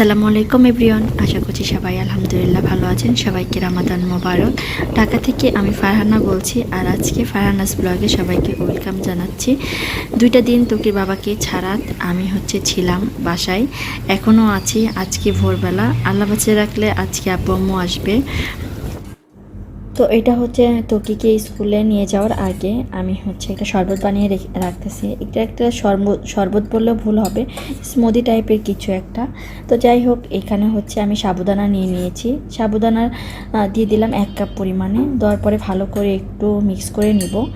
আসসালামু আলাইকুম, এভরিওয়ান। আশা করছি সবাই আলহামদুলিল্লাহ ভালো আছেন। সবাইকে রামাদান মোবারক। ঢাকা থেকে আমি ফারহানা বলছি আর আজকে ফারহানাস ব্লগে সবাইকে ওয়েলকাম জানাচ্ছি। দুইটা দিন তোকে বাবাকে ছাড়া আমি হচ্ছে ছিলাম বাসায়। এখনও আছি আজকে ভোরবেলা। আল্লাহ বাঁচিয়ে রাখলে আজকে আব্বু আম্মু আসবে। তো এটা হচ্ছে তোকিকে স্কুলে নিয়ে যাওয়ার আগে আমি হচ্ছে একটা শরবত বানিয়ে রেখে- রাখতেছি। এটা একটা শরবত শরবত বললেও ভুল হবে স্মুদি টাইপের কিছু একটা। তো যাই হোক, এখানে হচ্ছে আমি সাবুদানা নিয়ে নিয়েছি। সাবুদানা দিয়ে দিলাম এক কাপ পরিমাণে। দেওয়ার পরে ভালো করে একটু মিক্স করে নিব।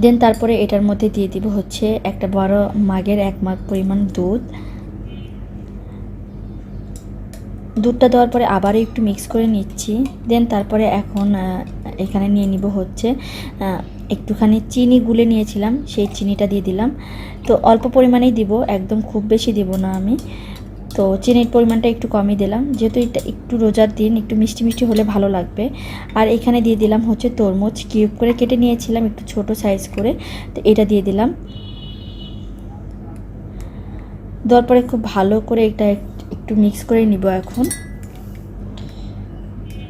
দেন তারপরে এটার মধ্যে দিয়ে দিব হচ্ছে একটা বড় মাগের এক মাগ পরিমাণ দুধ। দুধটা দেওয়ার পরে আবার একটু মিক্স করে নিচ্ছি। দেন তারপরে এখন এখানে নিয়ে নিব হচ্ছে একটুখানি চিনি গুলে নিয়েছিলাম, সেই চিনিটা দিয়ে দিলাম। তো অল্প পরিমাণেই দিব, একদম খুব বেশি দিব না আমি। তো চিনির পরিমাণটা একটু কমই দিলাম, যেহেতু এটা একটু রোজার দিন, একটু মিষ্টি মিষ্টি হলে ভালো লাগবে। আর এখানে দিয়ে দিলাম হচ্ছে তরমুজ কিউব করে কেটে নিয়েছিলাম একটু ছোট সাইজ করে, তো এটা দিয়ে দিলাম। দেওয়ার পরে খুব ভালো করে এটা একটু মিক্স করে নিব এখন।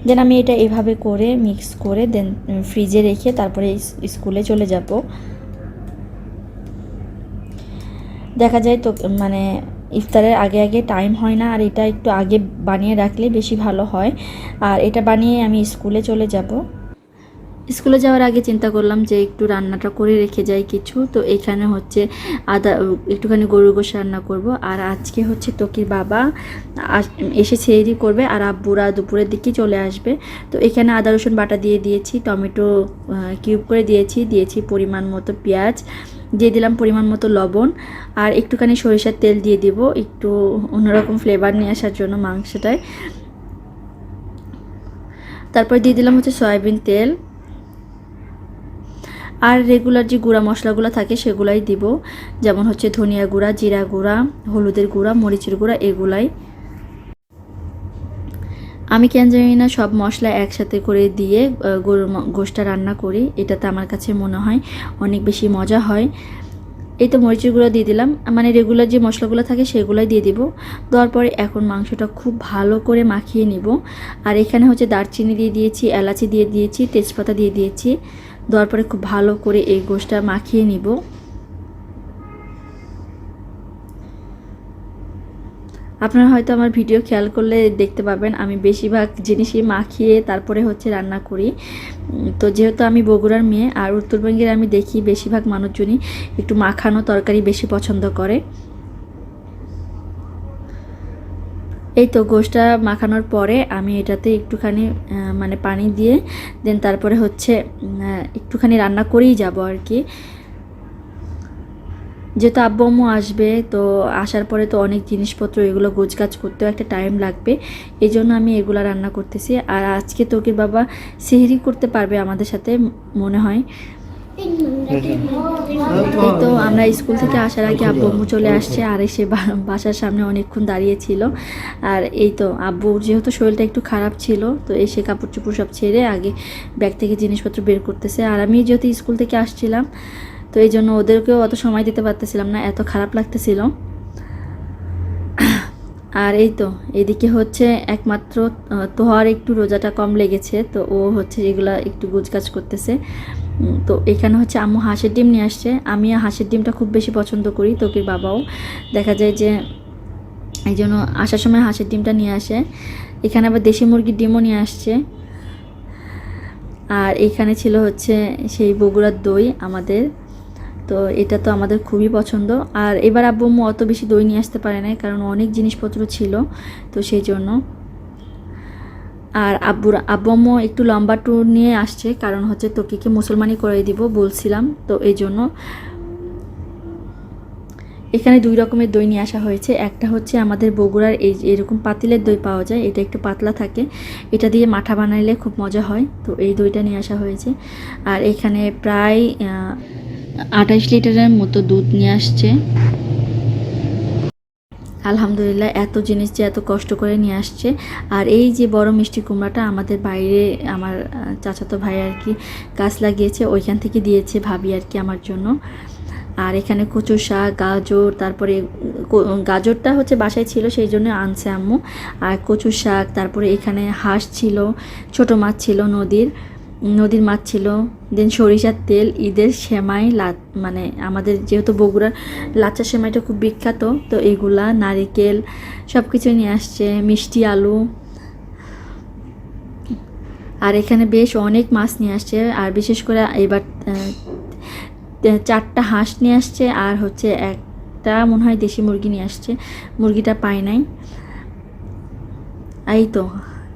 দেন আমি এটা এভাবে করে মিক্স করে দেন ফ্রিজে রেখে তারপরে স্কুলে চলে যাব। দেখা যায় তো মানে ইফতারের আগে আগে টাইম হয় না আর এটা একটু আগে বানিয়ে রাখলে বেশি ভালো হয়। আর এটা বানিয়ে আমি স্কুলে চলে যাব। স্কুলে যাওয়ার আগে চিন্তা করলাম যে একটু রান্নাটা করে রেখে যাই কিছু। তো এখানে হচ্ছে আদা, একটুখানি গরু গোশ রান্না করব। আর আজকে হচ্ছে তকির বাবা এসে সেরি করবে আর আব্বুরা দুপুরের দিকে চলে আসবে। তো এখানে আদা, রসুন বাটা দিয়ে দিয়েছি, টমেটো কিউব করে দিয়েছি দিয়েছি পরিমাণ মতো পেঁয়াজ, দিয়ে দিলাম পরিমাণ মতো লবণ। আর একটুখানি সরিষার তেল দিয়ে দিব, একটু অন্যরকম ফ্লেভার নিয়ে আসার জন্য মাংসটায়। তারপর দিয়ে দিলাম হচ্ছে সয়াবিন তেল। আর রেগুলার যে গুঁড়া মশলাগুলো থাকে সেগুলাই দিব। যেমন হচ্ছে ধনিয়া গুঁড়া, জিরা গুঁড়া, হলুদের গুঁড়া, মরিচের গুঁড়া, এগুলাই। আমি কেন জানি না, সব মশলা একসাথে করে দিয়ে গরুর গোশটা রান্না করি। এটাতে আমার কাছে মনে হয় অনেক বেশি মজা হয়। এই তো মরিচের গুঁড়ো দিয়ে দিলাম। মানে রেগুলার যে মশলাগুলো থাকে সেগুলোই দিয়ে দিব। দেওয়ার পরে এখন মাংসটা খুব ভালো করে মাখিয়ে নিব। আর এখানে হচ্ছে দারচিনি দিয়ে দিয়েছি, এলাচি দিয়ে দিয়েছি, তেজপাতা দিয়ে দিয়েছি। দেওয়ার পরে খুব ভালো করে এই গোশটা মাখিয়ে নিব। আপনারা হয়তো আমার ভিডিও খেয়াল করলে দেখতে পাবেন, আমি বেশিরভাগ জিনিসই মাখিয়ে তারপরে হচ্ছে রান্না করি। তো যেহেতু আমি বগুড়ার মেয়ে, আর উত্তরবঙ্গের আমি দেখি বেশিরভাগ মানুষজনই একটু মাখানো তরকারি বেশি পছন্দ করে। এই তো গোশটা মাখানোর পরে আমি এটাতে একটুখানি মানে পানি দিয়ে, দেন তারপরে হচ্ছে একটুখানি রান্না করেই যাব আর কি। যেহেতু আব্বু আসবে, তো আসার পরে তো অনেক জিনিসপত্র, এগুলো গোছগাছ করতেও একটা টাইম লাগবে। এই জন্য আমি এগুলো রান্না করতেছি। আর আজকে তোকির বাবা সেহরি করতে পারবে আমাদের সাথে, মনে হয়। এই তো আমরা স্কুল থেকে আসার আগে আব্বু চলে আসছে, আর এসে বাসার সামনে অনেকক্ষণ দাঁড়িয়েছিল আর এই তো আব্বু যেহেতু শরীরটা একটু খারাপ ছিল, তো এসে কাপড় চোপড় সব ছেড়ে আগে ব্যাগ থেকে জিনিসপত্র বের করতেছে। আর আমি যেহেতু স্কুল থেকে আসছিলাম, তো এই জন্য ওদেরকেও অত সময় দিতে পারতেছিলাম না, এত খারাপ লাগতেছিল। আর এই তো এদিকে হচ্ছে একমাত্র তোহার একটু রোজাটা কম লেগেছে, তো ও হচ্ছে এগুলা একটু গোছগাছ করতেছে। তো এখানে হচ্ছে আম্মু হাঁসের ডিম নিয়ে আসছে। আমি হাঁসের ডিমটা খুব বেশি পছন্দ করি, তোকির বাবাও। দেখা যায় যে এই জন্য আসার সময় হাঁসের ডিমটা নিয়ে আসে। এখানে আবার দেশি মুরগির ডিমও নিয়ে আসছে। আর এখানে ছিল হচ্ছে সেই বগুড়ার দই আমাদের। তো এটা তো আমাদের খুবই পছন্দ। আর এবার আব্বু অত বেশি দই নিয়ে আসতে পারে না কারণ অনেক জিনিসপত্র ছিল, তো সেই জন্য। আর আব্বুর আব্বু আম্মু একটু লম্বা ট্যুর নিয়ে আসছে, কারণ হচ্ছে তোকিকে মুসলমানি করে দিব বলছিলাম, তো এই জন্য এখানে দুই রকমের দই নিয়ে আসা হয়েছে। একটা হচ্ছে আমাদের বগুড়ার এই এরকম পাতিলের দই পাওয়া যায়, এটা একটু পাতলা থাকে, এটা দিয়ে মাঠা বানাইলে খুব মজা হয়, তো এই দইটা নিয়ে আসা হয়েছে। আর এখানে প্রায় আঠাশ লিটারের মতো দুধ নিয়ে আসছে। আলহামদুলিল্লাহ, এত জিনিস যে এত কষ্ট করে নিয়ে আসছে। আর এই যে বড় মিষ্টি কুমড়াটা আমাদের বাইরে আমার চাচাতো ভাই আর কি গাছ লাগিয়েছে, ওইখান থেকে দিয়েছে ভাবি আর কি আমার জন্য। আর এখানে কচু শাক, গাজর, তারপরে গাজরটা হচ্ছে বাসায় ছিল, সেই জন্য আনছে আম্মু। আর কচু শাক, তারপরে এখানে হাঁস ছিল, ছোট মাছ ছিল নদীর। নদীর মাছ ছিল দেন সরিষার তেল, ঈদের সেমাই লা মানে আমাদের যেহেতু বগুড়ার লাচ্চা সেমাইটা খুব বিখ্যাত, তো এগুলা, নারিকেল সব কিছু নিয়ে আসছে, মিষ্টি আলু। আর এখানে বেশ অনেক মাছ নিয়ে আসছে, আর বিশেষ করে এবার চারটা হাঁস নিয়ে আসছে, আর হচ্ছে একটা মনে হয় দেশি মুরগি নিয়ে আসছে, মুরগিটা পায় নাই। এই তো।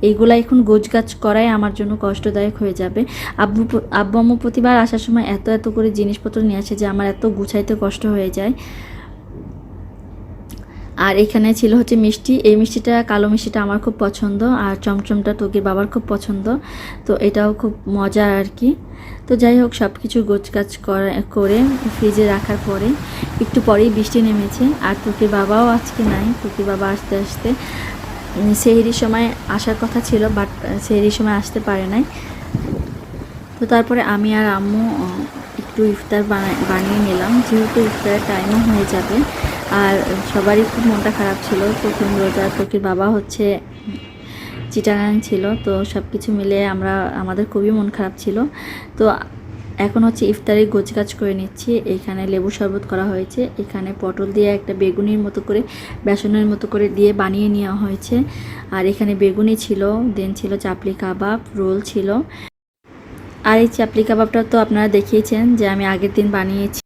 এইগুলা এখন গোছগাছ করাই আমার জন্য কষ্টদায়ক হয়ে যাবে। আব্বু আব্বু আম্মু প্রতিবার আসার সময় এত এত করে জিনিসপত্র নিয়ে আসে যে আমার এত গুছাইতে কষ্ট হয়ে যায়। আর এখানে ছিল হচ্ছে মিষ্টি। এই মিষ্টিটা, কালো মিষ্টিটা আমার খুব পছন্দ আর চমচমটা তোকির বাবার খুব পছন্দ। তো এটাও খুব মজার আর কি। তো যাই হোক সব কিছু গোছগাছ করে করে ফ্রিজে রাখার পরে একটু পরেই বৃষ্টি নেমেছে। আর তোকির বাবাও আজকে নাই তোকির বাবা আসতে আসতে সেহরির সময় আসার কথা ছিল বাট সেহরির সময় আসতে পারে নাই। তো তারপরে আমি আর আম্মু একটু ইফতার বানিয়ে নিলাম। যেহেতু ইফতারের টাইমও হয়ে যাবে, আর সবারই খুব মনটা খারাপ ছিল। প্রথম রোজা তোকির বাবা হচ্ছে চিটাগাং ছিল, তো সব কিছু মিলে আমরা, আমাদের খুবই মন খারাপ ছিল। তো এখন হচ্ছে ইফতারি গোছগাছ করে নিচ্ছি। এখানে লেবু শরবত করা হয়েছে। এখানে পটল দিয়ে একটা বেগুনির মতো করে, বেসনের মতো করে দিয়ে বানিয়ে নেওয়া হয়েছে। আর এখানে বেগুনি ছিল, দেন ছিল চাপলি কাবাব, রোল ছিল। আর এই চাপলি কাবাবটা তো আপনারা দেখিয়েছেন যে আমি আগের দিন বানিয়েছি।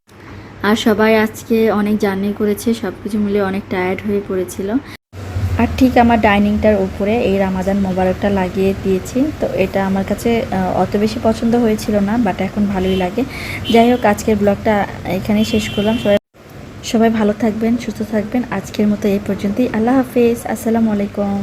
আর সবাই আজকে অনেক জার্নি করেছে সব কিছু মিলে অনেক টায়ার্ড হয়ে পড়েছিল। আর ঠিক আমার ডাইনিংটার উপরে এই রামাদান মোবারকটা লাগিয়ে দিয়েছি। তো এটা আমার কাছে অত বেশি পছন্দ হয়েছিল না বাট এখন ভালোই লাগে। যাই হোক, আজকের ব্লগটা এখানেই শেষ করলাম। সবাই সবাই ভালো থাকবেন, সুস্থ থাকবেন। আজকের মতো এই পর্যন্তই। আল্লাহ হাফিজ। আসসালামু আলাইকুম।